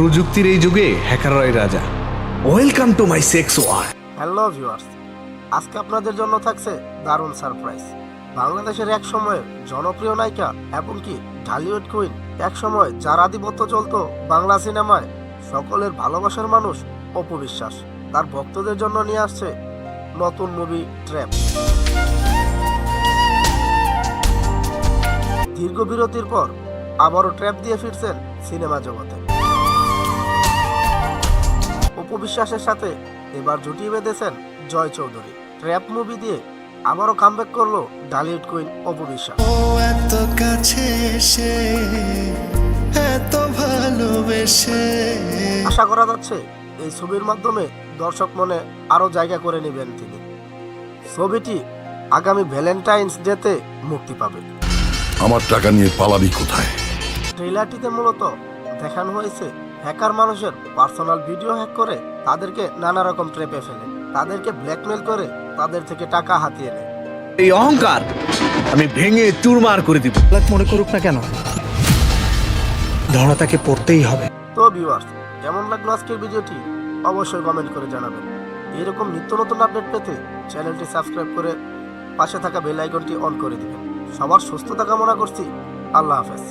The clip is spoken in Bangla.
প্রযুক্তির এই যুগে হ্যাকাররাই রাজা। Welcome to my sex war hello viewers আজকে আপনাদের জন্য থাকছে দারুণ সারপ্রাইজ বাংলাদেশের এক সময়ের জনপ্রিয় নায়িকা এবং কি ঢালিউড কুইন এক সময় যার আধিপত্য চলতো বাংলা সিনেমায়, সকলের ভালোবাসার মানুষ অপবিশ্বাস। তার ভক্তদের জন্য নিয়ে আসছে নতুন মুভি ট্র্যাপ দীর্ঘ বিরতির পর আবারও ট্র্যাপ দিয়ে ফিরছেন সিনেমা জগতে। অপবিশ্বাসের সাথে এবার জুটিয়ে বেঁধেছেন জয় চৌধুরী। ট্র্যাপ মুভি দিয়ে আবারও কামব্যাক করল ডালিউড কুইন অপবিশ্বাস ও এত কাছে এসে এত ভালোবেসে। আশা করা যাচ্ছে এই ছবির মাধ্যমে দর্শক মনে আরও জায়গা করে নেবেন তিনি। ছবিটি আগামী ভ্যালেন্টাইন্স ডেতে মুক্তি পাবে। আমার টাকা নিয়ে পালাবি কোথায়? ট্রেলারটিতে মূলত দেখানো হয়েছে হ্যাকার মানুষের পার্সোনাল ভিডিও হ্যাক করে তাদেরকে নানা রকম ট্রেপে ফেলে। তাদেরকে ব্ল্যাকমেল করে তাদের থেকে টাকা হাতিয়ে নেয়। এই অহংকার আমি ভেঙে চুরমার করে দিব। ব্ল্যাক মনে করুক না কেন ধরা তাকে পড়তেই হবে। তো ভিউয়ার্স কেমন লাগল আজকের ভিডিওটি? অবশ্যই কমেন্ট করে জানাবেন। এরকম নিত্য নতুন আপডেট পেতে চ্যানেলটি সাবস্ক্রাইব করে পাশে থাকা বেল আইকনটি অন করে দিবেন। সবার সুস্থতা কামনা করছি। আল্লাহ হাফেজ।